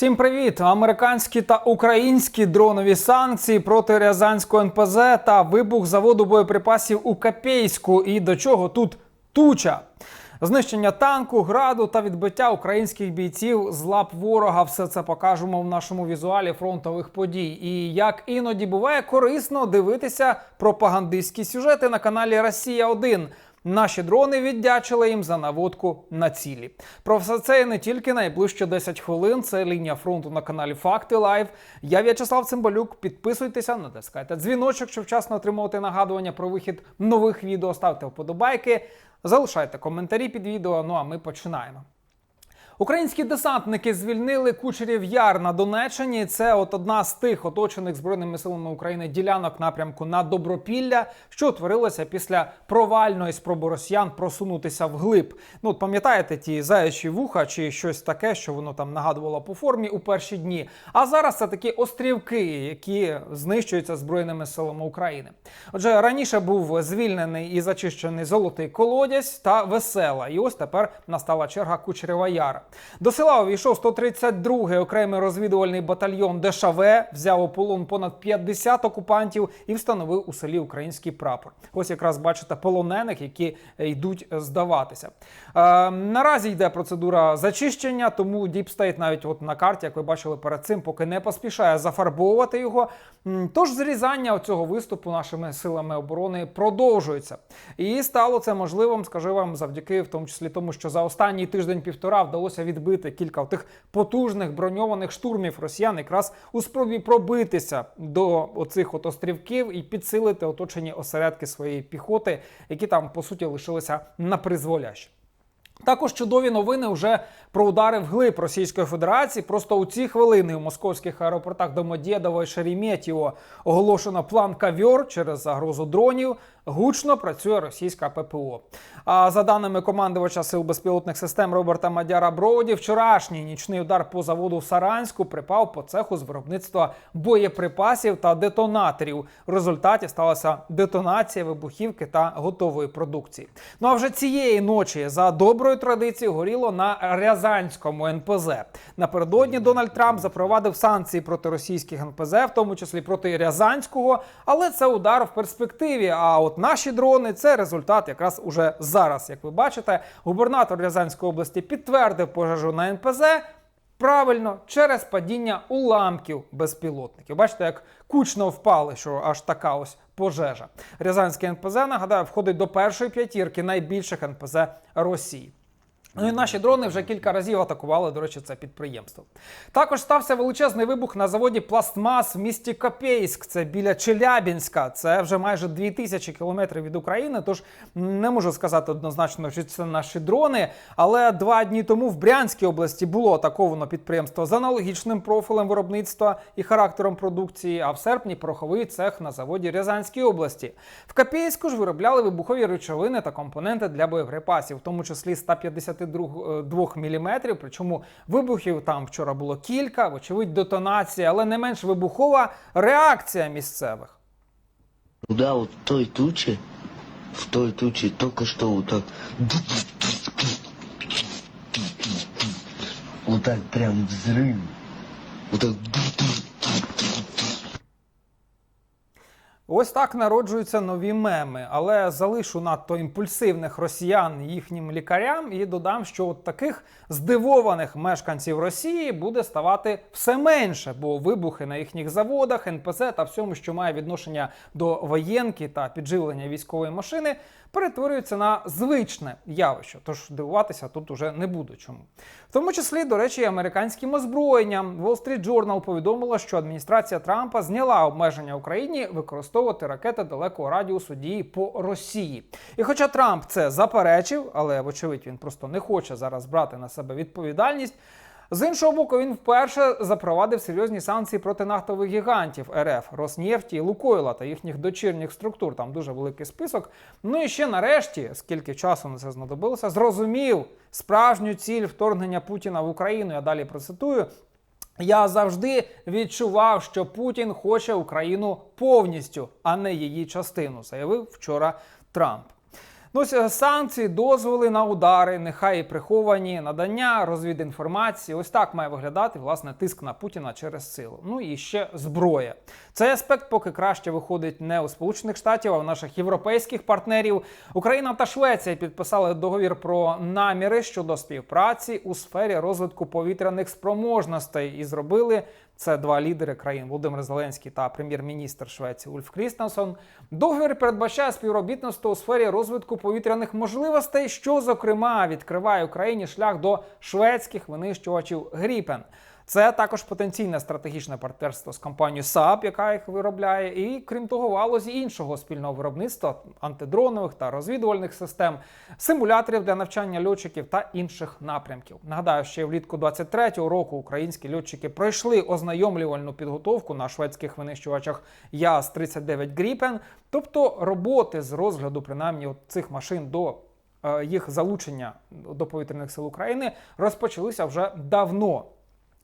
Всім привіт! Американські та українські дронові санкції проти Рязанського НПЗ та вибух заводу боєприпасів у Капейську. І до чого тут туча? Знищення танку, граду та відбиття українських бійців з лап ворога. Все це покажемо в нашому візуалі фронтових подій. І як іноді буває корисно дивитися пропагандистські сюжети на каналі Росія 1 Наші дрони віддячили їм за наводку на цілі. Про все це і не тільки найближче 10 хвилин. Це лінія фронту на каналі Факти Лайв. Я В'ячеслав Цимбалюк. Підписуйтеся, натискайте дзвіночок, щоб вчасно отримувати нагадування про вихід нових відео. Ставте вподобайки, залишайте коментарі під відео. Ну а ми починаємо. Українські десантники звільнили Кучерів Яр на Донеччині. Це от одна з тих оточених збройними силами України ділянок напрямку на Добропілля, що утворилося після провальної спроби росіян просунутися вглиб. Ну от пам'ятаєте ті заячі вуха чи щось таке, що воно там нагадувало по формі у перші дні. А зараз це такі острівки, які знищуються збройними силами України. Отже, раніше був звільнений і зачищений золотий колодязь та весела. І ось тепер настала черга Кучерева Яра. До села увійшов 132-й окремий розвідувальний батальйон ДШВ, взяв у полон понад 50 окупантів і встановив у селі український прапор. Ось якраз бачите полонених, які йдуть здаватися. Е, наразі йде процедура зачищення, тому Діпстейт навіть от на карті, як ви бачили перед цим, поки не поспішає зафарбовувати його. Тож зрізання цього виступу нашими силами оборони продовжується. І стало це можливим, скажу вам, завдяки в тому числі тому, що за останній тиждень-півтора вдалося відбити кілька тих потужних броньованих штурмів росіян, якраз у спробі пробитися до оцих от острівків і підсилити оточені осередки своєї піхоти, які там по суті лишилися на призволяще. Також чудові новини вже про удари вглиб Російської Федерації. Просто у ці хвилини у московських аеропортах Домодєдово і Шереметьєво оголошено план кавьор через загрозу дронів. Гучно працює російська ППО. А за даними командувача сил безпілотних систем Роберта Мадяра Броуді, вчорашній нічний удар по заводу в Саранську припав по цеху з виробництва боєприпасів та детонаторів. В результаті сталася детонація вибухівки та готової продукції. Ну а вже цієї ночі за доброю традицією горіло на Рязанському НПЗ. Напередодні Дональд Трамп запровадив санкції проти російських НПЗ, в тому числі проти Рязанського. Але це удар в перспективі. А от наші дрони це результат якраз уже зараз. Як ви бачите, губернатор Рязанської області підтвердив пожежу на НПЗ. Правильно, через падіння уламків безпілотників. Бачите, як кучно впали, що аж така ось пожежа. Рязанське НПЗ, нагадаю, входить до першої п'ятірки найбільших НПЗ Росії. Ну і наші дрони вже кілька разів атакували, до речі, це підприємство. Також стався величезний вибух на заводі Пластмас в місті Копейськ. Це біля Челябінська. Це вже майже 2000 кілометрів від України. Тож не можу сказати однозначно, що це наші дрони. Але два дні тому в Брянській області було атаковано підприємство з аналогічним профілем виробництва і характером продукції. А в серпні пороховий цех на заводі Рязанській області. В Копейську ж виробляли вибухові речовини та компоненти для боєприпасів, в тому числі 150 2 мм, причому вибухів там вчора було кілька, вочевидь, детонація, але не менш вибухова реакція місцевих. Да, вот в той туче, в той туче только что вот так. Вот так прям взрыв. Вот так. Ось так народжуються нові меми, але залишу надто імпульсивних росіян їхнім лікарям і додам, що от таких здивованих мешканців Росії буде ставати все менше, бо вибухи на їхніх заводах, НПЗ та всьому, що має відношення до воєнки та підживлення військової машини, перетворюються на звичне явище. Тож дивуватися тут уже не буду чому. В тому числі, до речі, американським озброєнням Wall Street Journal повідомила, що адміністрація Трампа зняла обмеження Україні використовувати ракети далекого радіусу дії по Росії. І хоча Трамп це заперечив, але вочевидь він просто не хоче зараз брати на себе відповідальність. З іншого боку, він вперше запровадив серйозні санкції проти нафтових гігантів РФ, Роснефті Лукойла та їхніх дочірніх структур. Там дуже великий список. Ну і ще нарешті, скільки часу на це знадобилося, зрозумів справжню ціль вторгнення Путіна в Україну. Я далі процитую. Я завжди відчував, що Путін хоче Україну повністю, а не її частину, заявив вчора Трамп. Ну, е, санкції, дозволи на удари, нехай і приховані, надання розвідінформації. Ось так має виглядати власне тиск на Путіна через силу. Ну і ще зброя. Цей аспект поки краще виходить не у Сполучених Штатів, а у наших європейських партнерів. Україна та Швеція підписали договір про наміри щодо співпраці у сфері розвитку повітряних спроможностей і зробили це два лідери країн Володимир Зеленський та прем'єр-міністр Швеції Ульф Крістенсон. Договір передбачає співробітництво у сфері розвитку повітряних можливостей, що зокрема відкриває Україні шлях до шведських винищувачів Гріпен. Це також потенційне стратегічне партнерство з компанією Saab, яка їх виробляє, і крім того, в галузі іншого спільного виробництва антидронових та розвідувальних систем, симуляторів для навчання льотчиків та інших напрямків. Нагадаю, ще влітку 23-го року українські льотчики пройшли ознайомлювальну підготовку на шведських винищувачах яз 39 Гріпен, тобто роботи з розгляду принаймні от цих машин до е, їх залучення до повітряних сил України розпочалися вже давно.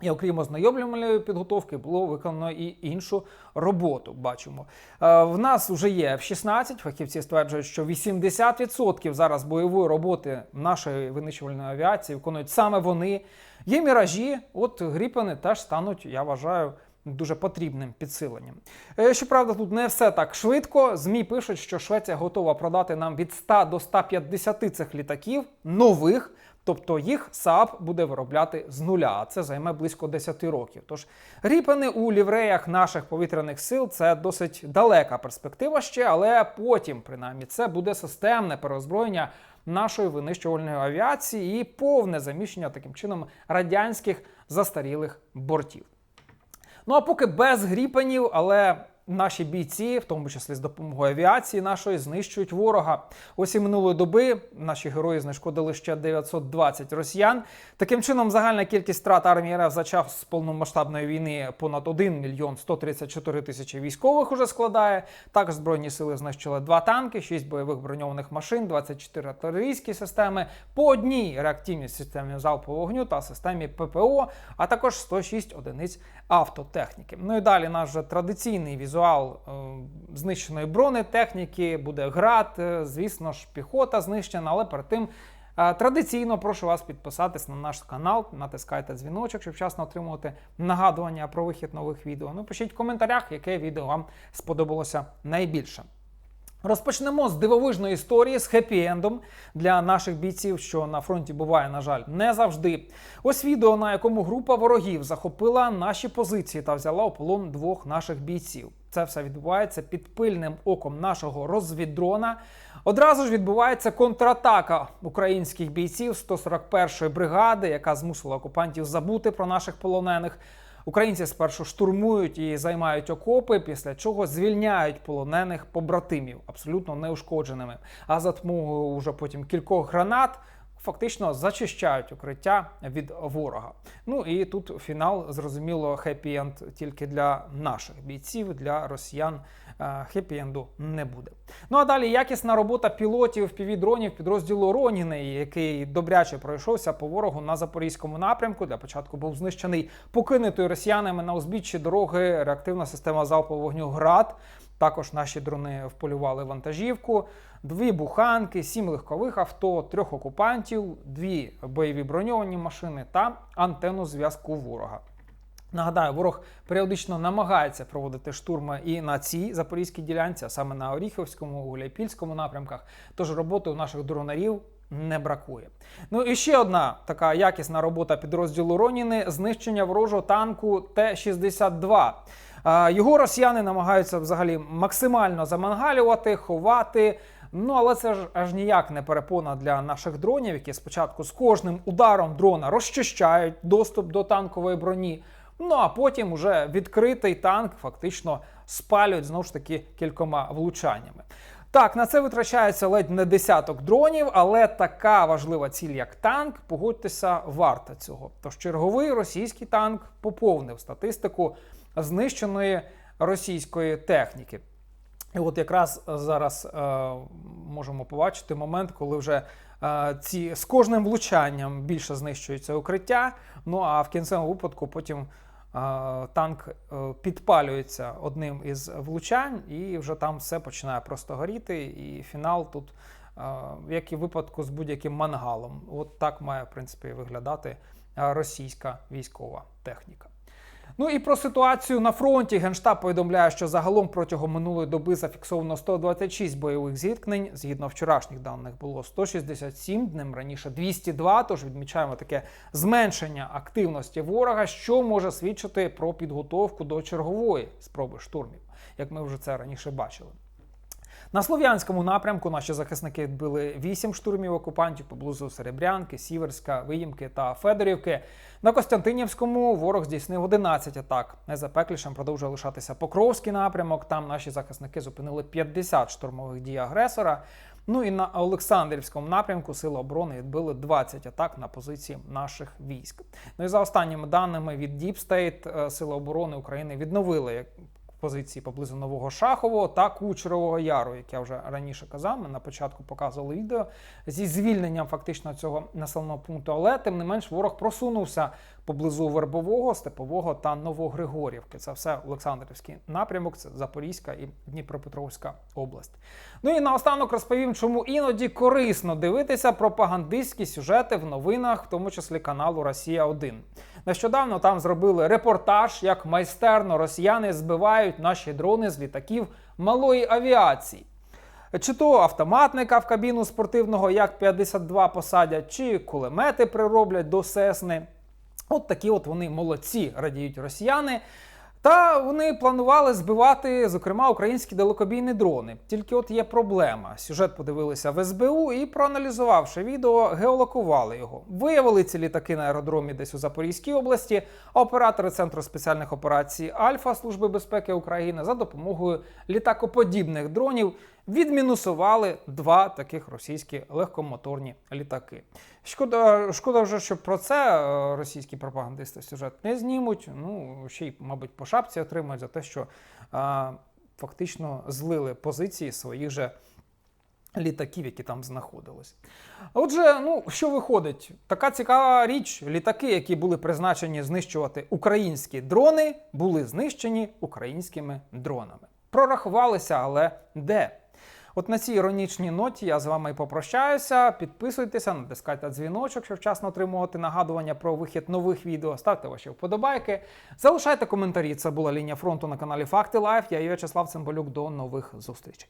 І окрім ознайомлювальної підготовки, було виконано і іншу роботу. Бачимо, Е, в нас вже є F-16, Фахівці стверджують, що 80% зараз бойової роботи нашої винищувальної авіації виконують саме вони. Є міражі, от гріпени теж стануть, я вважаю. Дуже потрібним підсиленням. Е, Щоправда, тут не все так швидко. ЗМІ пишуть, що Швеція готова продати нам від 100 до 150 цих літаків нових. Тобто їх Saab буде виробляти з нуля, а це займе близько 10 років. Тож гріпени у лівреях наших повітряних сил це досить далека перспектива ще, але потім, принаймні, це буде системне переозброєння нашої винищувальної авіації і повне заміщення таким чином радянських застарілих бортів. Ну а поки без гріпенів, але наші бійці, в тому числі з допомогою авіації нашої, знищують ворога. Ось і минулої доби наші герої знешкодили ще 920 росіян. Таким чином, загальна кількість втрат армії РФ за час повномасштабної війни понад 1 мільйон 134 тисячі військових уже складає. Також збройні сили знищили два танки, 6 бойових броньованих машин, 24 артилерійські системи, по одній реактивній системі залпового вогню та системі ППО, а також 106 одиниць автотехніки. Ну і далі наш традиційний візуал е, знищеної бронетехніки буде град, е, звісно ж, піхота знищена, але перед тим. е, Традиційно прошу вас підписатись на наш канал, натискайте дзвіночок, щоб вчасно отримувати нагадування про вихід нових відео. Ну, пишіть в коментарях, яке відео вам сподобалося найбільше. Розпочнемо з дивовижної історії з хеппі-ендом для наших бійців, що на фронті буває, на жаль, не завжди. Ось відео, на якому група ворогів захопила наші позиції та взяла у полон двох наших бійців. Це все відбувається під пильним оком нашого розвіддрона. Одразу ж відбувається контратака українських бійців 141-ї бригади, яка змусила окупантів забути про наших полонених. Українці спершу штурмують і займають окопи, після чого звільняють полонених побратимів абсолютно неушкодженими. А за допомогою уже потім кількох гранат фактично зачищають укриття від ворога. Ну і тут фінал зрозуміло хеппі-енд тільки для наших бійців, для росіян хеппі-енду не буде. Ну а далі якісна робота пілотів півдронів підрозділу Роніни, який добряче пройшовся по ворогу на запорізькому напрямку. Для початку був знищений покинутою росіянами на узбіччі дороги реактивна система залпового вогню ГРАД. Також наші дрони вполювали вантажівку, дві буханки, сім легкових авто, трьох окупантів, дві бойові броньовані машини та антенну зв'язку ворога. Нагадаю, ворог періодично намагається проводити штурми і на цій запорізькій ділянці, а саме на Оріховському, Гуляйпільському напрямках. Тож роботи у наших дронарів не бракує. Ну і ще одна така якісна робота підрозділу Роніни знищення ворожого танку Т-62. Його росіяни намагаються взагалі максимально замангалювати, ховати. Ну, але це ж аж ніяк не перепона для наших дронів, які спочатку з кожним ударом дрона розчищають доступ до танкової броні. Ну а потім уже відкритий танк фактично спалюють знову ж таки кількома влучаннями. Так, на це витрачається ледь не десяток дронів, але така важлива ціль, як танк, погодьтеся, варта цього. Тож черговий російський танк поповнив статистику знищеної російської техніки. І от якраз зараз е, можемо побачити момент, коли вже е, ці з кожним влучанням більше знищується укриття. Ну а в кінцевому випадку потім е, танк е, підпалюється одним із влучань, і вже там все починає просто горіти. І фінал тут е, як і випадку з будь-яким мангалом. От так має в принципі виглядати е, російська військова техніка. Ну і про ситуацію на фронті Генштаб повідомляє, що загалом протягом минулої доби зафіксовано 126 бойових зіткнень. Згідно вчорашніх даних було 167, днем раніше 202. Тож відмічаємо таке зменшення активності ворога, що може свідчити про підготовку до чергової спроби штурмів, як ми вже це раніше бачили. На слов'янському напрямку наші захисники відбили 8 штурмів окупантів поблизу Серебрянки, Сіверська, Виїмки та Федорівки. На Костянтинівському ворог здійснив 11 атак. Найзапеклішим продовжує лишатися Покровський напрямок. Там наші захисники зупинили 50 штурмових дій агресора. Ну і на Олександрівському напрямку Сили оборони відбили 20 атак на позиції наших військ. Ну і за останніми даними від Deep State, е, Сили оборони України відновили позиції поблизу Нового Шахового та Кучерового Яру, як я вже раніше казав. Ми на початку показували відео зі звільненням фактично цього населеного пункту. Але тим не менш ворог просунувся поблизу Вербового, Степового та Новогригорівки. Це все Олександрівський напрямок, це Запорізька і Дніпропетровська область. Ну і наостанок розповім, чому іноді корисно дивитися пропагандистські сюжети в новинах, в тому числі каналу Росія 1 Нещодавно там зробили репортаж, як майстерно росіяни збивають наші дрони з літаків малої авіації. Чи то автоматника в кабіну спортивного як 52 посадять, чи кулемети прироблять до сесни. От такі от вони молодці, радіють росіяни. Та вони планували збивати, зокрема, українські далекобійні дрони. Тільки от є проблема. Сюжет подивилися в СБУ і, проаналізувавши відео, геолокували його. Виявили ці літаки на аеродромі десь у Запорізькій області. А оператори Центру спеціальних операцій Альфа Служби безпеки України за допомогою літакоподібних дронів відмінусували два таких російські легкомоторні літаки. Шкода, шкода вже, що про це е, російські пропагандисти сюжет не знімуть. Ну ще й, мабуть, по шапці отримують за те, що а, фактично злили позиції своїх же. Літаків, які там знаходились. Отже, ну що виходить? Така цікава річ: літаки, які були призначені знищувати українські дрони, були знищені українськими дронами. Прорахувалися, але де? От на цій іронічній ноті я з вами попрощаюся. Підписуйтеся, натискайте дзвіночок, щоб вчасно отримувати нагадування про вихід нових відео. Ставте ваші вподобайки. Залишайте коментарі. Це була лінія фронту на каналі Факти Лайф. Я В'ячеслав Цимбалюк. До нових зустрічей.